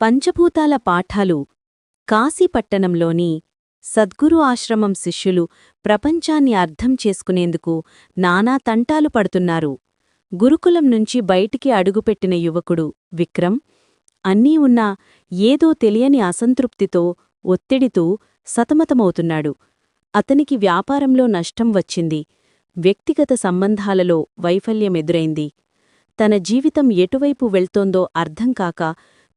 పంచభూతాల పాఠాలు కాశీపట్టణంలోని సద్గురు ఆశ్రమం శిష్యులు ప్రపంచాన్ని అర్థం చేసుకునేందుకు నానా తంటాలు పడుతున్నారు. గురుకులం నుంచి బయటికి అడుగుపెట్టిన యువకుడు విక్రమ్ అన్నీ ఉన్నా ఏదో తెలియని అసంతృప్తితో ఒత్తిడితో సతమతమవుతున్నాడు. అతనికి వ్యాపారంలో నష్టం వచ్చింది. వ్యక్తిగత సంబంధాలలో వైఫల్యమెదురైంది తన జీవితం ఎటువైపు వెళ్తోందో అర్థం కాక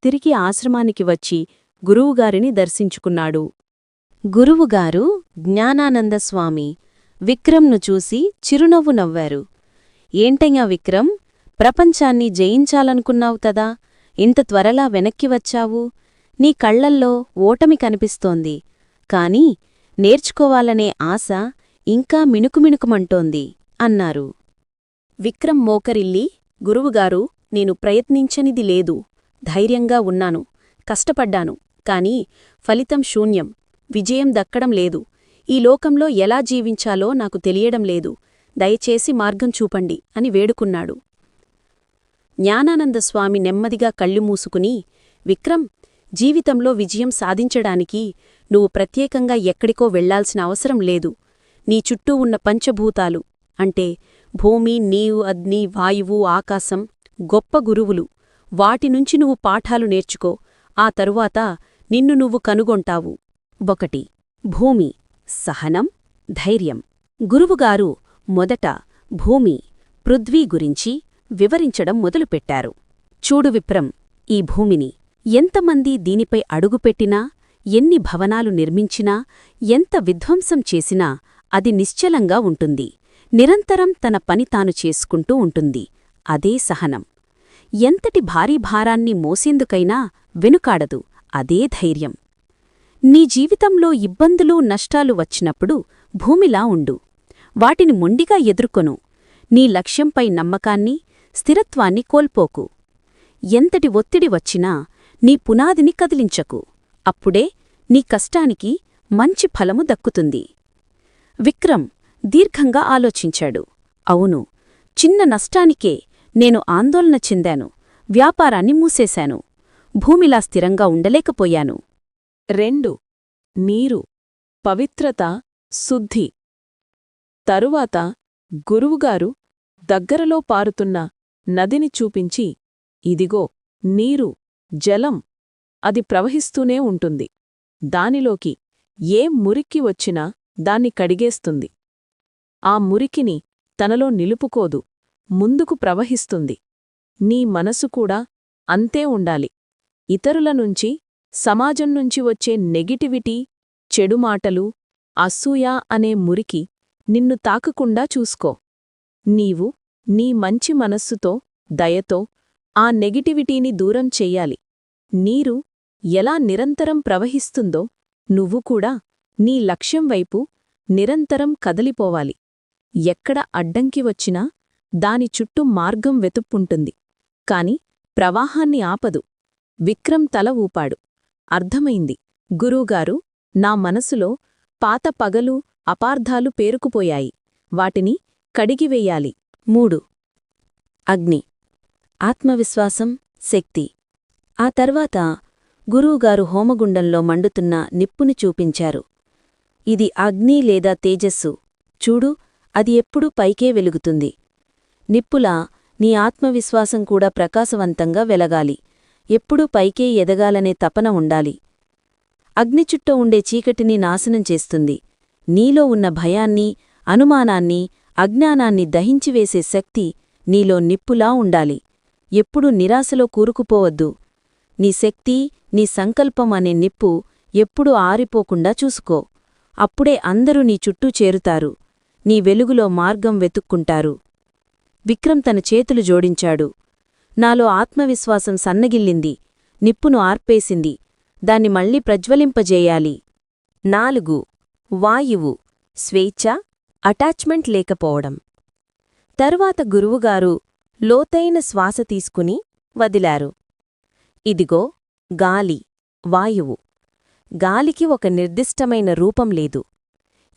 తిరిగి ఆశ్రమానికి వచ్చి గురువుగారిని దర్శించుకున్నాడు. గురువుగారు జ్ఞానానందస్వామి విక్రమ్ను చూసి చిరునవ్వు నవ్వారు. ఏంటయ్యా విక్రమ్ ప్రపంచాన్ని జయించాలనుకున్నావు కదా ఇంత త్వరలా వెనక్కి వచ్చావు? నీ కళ్ళల్లో ఓటమి కనిపిస్తోంది. కాని నేర్చుకోవాలనే ఆశ ఇంకా మిణుకుమిణుకుమంటోంది అన్నారు. విక్రమ్ మోకరిల్లి గురువుగారు నేను ప్రయత్నించనిది లేదు. ధైర్యంగా ఉన్నాను. కష్టపడ్డాను. కాని ఫలితం శూన్యం. విజయం దక్కడం లేదు. ఈ లోకంలో ఎలా జీవించాలో నాకు తెలియడం లేదు. దయచేసి మార్గం చూపండి అని వేడుకున్నాడు. జ్ఞానానందస్వామి నెమ్మదిగా కళ్ళు మూసుకుని విక్రమ్ జీవితంలో విజయం సాధించడానికి నువ్వు ప్రత్యేకంగా ఎక్కడికో వెళ్ళాల్సిన అవసరం లేదు. నీ చుట్టూ ఉన్న పంచభూతాలు అంటే భూమి నీవు అగ్ని వాయువు ఆకాశం గొప్ప గురువులు. వాటినుంచి నువ్వు పాఠాలు నేర్చుకో ఆ తరువాత నిన్ను నువ్వు కనుగొంటావు. ఒకటి భూమి సహనం ధైర్యం. గురువుగారు మొదట భూమి పృథ్వీ గురించి వివరించడం మొదలుపెట్టారు. చూడు విప్రం ఈ భూమిని ఎంతమంది దీనిపై అడుగుపెట్టినా ఎన్ని భవనాలు నిర్మించినా ఎంత విధ్వంసం చేసినా అది నిశ్చలంగా ఉంటుంది. నిరంతరం తన పని తాను చేసుకుంటూ ఉంటుంది. అదే సహనం. ఎంతటి భారీ భారాన్ని మోసేందుకైనా వెనుకాడదు. అదే ధైర్యం. నీ జీవితంలో ఇబ్బందులు నష్టాలు వచ్చినప్పుడు భూమిలా ఉండు. వాటిని మొండిగా ఎదుర్కొను. నీ లక్ష్యంపై నమ్మకాన్ని స్థిరత్వాన్ని కోల్పోకు. ఎంతటి ఒత్తిడి వచ్చినా నీ పునాదిని కదిలించకు. అప్పుడే నీ కష్టానికి మంచి ఫలము దక్కుతుంది. విక్రమ్ దీర్ఘంగా ఆలోచించాడు. అవును చిన్న నష్టానికే నేను ఆందోళన చెందాను వ్యాపారాన్ని మూసేశాను భూమిలా స్థిరంగా ఉండలేకపోయాను. రెండు నీరు పవిత్రత శుద్ధి. తరువాత గురువుగారు దగ్గరలో పారుతున్న నదిని చూపించి ఇదిగో నీరు జలం అది ప్రవహిస్తూనే ఉంటుంది. దానిలోకి ఏ మురికి వచ్చినా దాన్ని కడిగేస్తుంది. ఆ మురికిని తనలో నిలుపుకోదు. ముందుకు ప్రవహిస్తుంది. నీ మనసు కూడా అంతే ఉండాలి. ఇతరుల నుంచి సమాజం నుంచి వచ్చే నెగిటివిటీ చెడు మాటలు అసూయ అనే మురికి నిన్ను తాకకుండా చూసుకో. నీవు నీ మంచి మనస్సుతో దయతో ఆ నెగిటివిటీని దూరం చెయ్యాలి. నీరు ఎలా నిరంతరం ప్రవహిస్తుందో నువ్వు కూడా నీ లక్ష్యం వైపు నిరంతరం కదలిపోవాలి. ఎక్కడ అడ్డంకి వచ్చినా దాని చుట్టూ మార్గం వెతుప్పుంటుంది కాని ప్రవాహాన్ని ఆపదు. విక్రమ్ తల ఊపాడు. అర్థమైంది. గురూగారు నా మనసులో పాత పగలు అపార్థాలు పేరుకుపోయాయి. వాటిని కడిగివేయాలి. మూడు. అగ్ని. ఆత్మవిశ్వాసం శక్తి. ఆ తర్వాత గురువుగారు హోమగుండంలో మండుతున్న నిప్పుని చూపించారు. ఇది అగ్ని లేదా తేజస్సు. చూడు అది ఎప్పుడూ పైకే వెలుగుతుంది. నిప్పులా నీ ఆత్మవిశ్వాసం కూడా ప్రకాశవంతంగా వెలగాలి. ఎప్పుడూ పైకే ఎదగాలనే తపన ఉండాలి. అగ్నిచుట్ట ఉండే చీకటిని నాశనం చేస్తుంది. నీలో ఉన్న భయాన్ని అనుమానాన్ని అజ్ఞానాన్ని దహించివేసే శక్తి నీలో నిప్పులా ఉండాలి. ఎప్పుడూ నిరాశలో కూరుకుపోవద్దు. నీ శక్తి నీ సంకల్పం అనే నిప్పు ఎప్పుడూ ఆరిపోకుండా చూసుకో. అప్పుడే అందరూ నీ చుట్టూ చేరుతారు. నీ వెలుగులో మార్గం వెతుక్కుంటారు. విక్రమ్ తన చేతులు జోడించాడు. నాలో ఆత్మవిశ్వాసం సన్నగిల్లింది. నిప్పును ఆర్పేసింది. దాన్ని మళ్ళీ ప్రజ్వలింపజేయాలి. నాలుగు. వాయువు. స్వేచ్ఛ అటాచ్మెంట్ లేకపోవడం. తరువాత గురువుగారు లోతైన శ్వాస తీసుకుని వదిలారు. ఇదిగో గాలి వాయువు. గాలికి ఒక నిర్దిష్టమైన రూపం లేదు.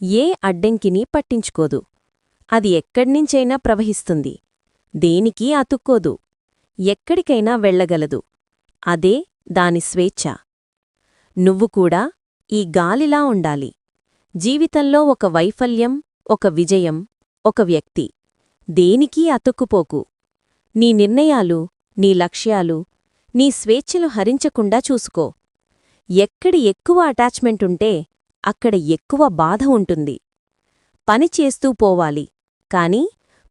ఏ అడ్డంకిని పట్టించుకోదు. అది ఎక్కడ్నించైనా ప్రవహిస్తుంది. దేనికీ అతుక్కోదు. ఎక్కడికైనా వెళ్ళగలదు. అదే దాని స్వేచ్ఛ. నువ్వు కూడా ఈ గాలిలా ఉండాలి. జీవితంలో ఒక వైఫల్యం ఒక విజయం ఒక వ్యక్తి. దేనికీ అతుక్కుపోకు. నీ నిర్ణయాలు నీ లక్ష్యాలు నీ స్వేచ్ఛలు హరించకుండా చూసుకో. ఎక్కడి ఎక్కువ అటాచ్మెంటుంటే అక్కడ ఎక్కువ బాధ ఉంటుంది. పని చేస్తూ పోవాలి. కాని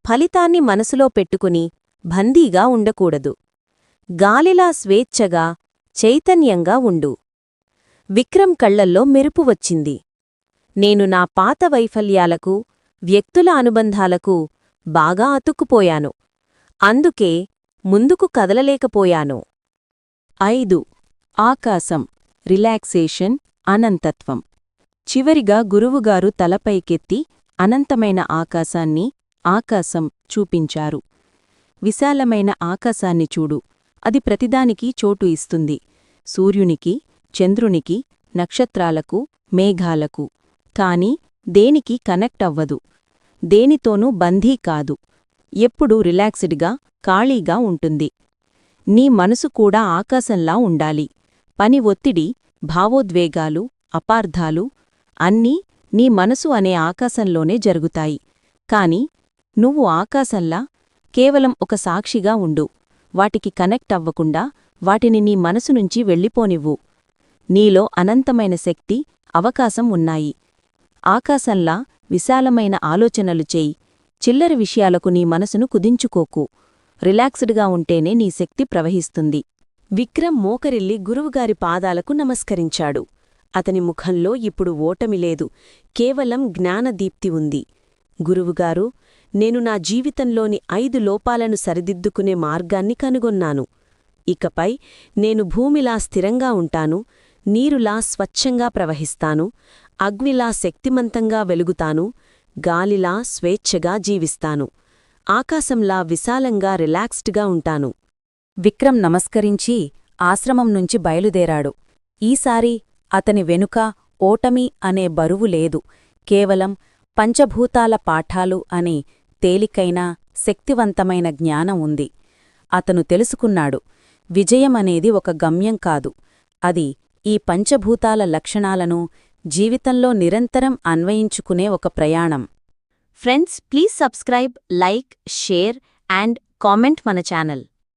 ఫలితాన్ని మనసులో పెట్టుకుని బందీగా ఉండకూడదు. గాలిలా స్వేచ్ఛగా చైతన్యంగా ఉండు. విక్రమ్ కళ్ళల్లో మెరుపు వచ్చింది. నేను నా పాత వైఫల్యాలకు వ్యక్తుల అనుబంధాలకు బాగా అతుక్కుపోయాను. అందుకే ముందుకు కదలలేకపోయాను. ఐదు. ఆకాశం రిలాక్సేషన్ అనంతత్వం. చివరిగా గురువుగారు తలపైకెత్తి అనంతమైన ఆకాశాన్ని ఆకాశం చూపించారు. విశాలమైన ఆకాశాన్ని చూడు. అది ప్రతిదానికి చోటు ఇస్తుంది. సూర్యునికి చంద్రునికి నక్షత్రాలకు మేఘాలకు. కాని దేనికి కనెక్ట్ అవ్వదు. దేనితోనూ బంధీ కాదు. ఎప్పుడూ రిలాక్స్డ్గా ఖాళీగా ఉంటుంది. నీ మనసు కూడా ఆకాశంలా ఉండాలి. పని ఒత్తిడి భావోద్వేగాలు అపార్థాలు అన్నీ నీ మనసు అనే ఆకాశంలోనే జరుగుతాయి. కాని నువ్వు ఆకాశంలా కేవలం ఒక సాక్షిగా ఉండు. వాటికి కనెక్ట్ అవ్వకుండా వాటిని నీ మనసు నుంచి వెళ్ళిపోనివ్వు. నీలో అనంతమైన శక్తి అవకాశం ఉన్నాయి. ఆకాశంలా విశాలమైన ఆలోచనలు చేయి. చిల్లర విషయాలకు నీ మనసును కుదించుకోకు. రిలాక్స్డ్గా ఉంటేనే నీ శక్తి ప్రవహిస్తుంది. విక్రమ్ మోకరిల్లి గురువుగారి పాదాలకు నమస్కరించాడు. అతని ముఖంలో ఇప్పుడు ఓటమి లేదు. కేవలం జ్ఞానదీప్తి ఉంది. గురువుగారు నేను నా జీవితంలోని ఐదు లోపాలను సరిదిద్దుకునే మార్గాన్ని కనుగొన్నాను. ఇకపై నేను భూమిలా స్థిరంగా ఉంటాను నీరులా స్వచ్ఛంగా ప్రవహిస్తాను అగ్నిలా శక్తిమంతంగా వెలుగుతాను గాలిలా స్వేచ్ఛగా జీవిస్తాను ఆకాశంలా విశాలంగా రిలాక్స్డ్గా ఉంటాను. విక్రమ్ నమస్కరించి ఆశ్రమం నుంచి బయలుదేరాడు. ఈసారి అతని వెనుక ఓటమి అనే బరువు లేదు. కేవలం పంచభూతాల పాఠాలు అనే తేలికైన శక్తివంతమైన జ్ఞానం ఉంది. అతను తెలుసుకున్నాడు విజయమనేది ఒక గమ్యం కాదు. అది ఈ పంచభూతాల లక్షణాలను జీవితంలో నిరంతరం అన్వయించుకునే ఒక ప్రయాణం. Friends please subscribe like share and comment మన ఛానల్.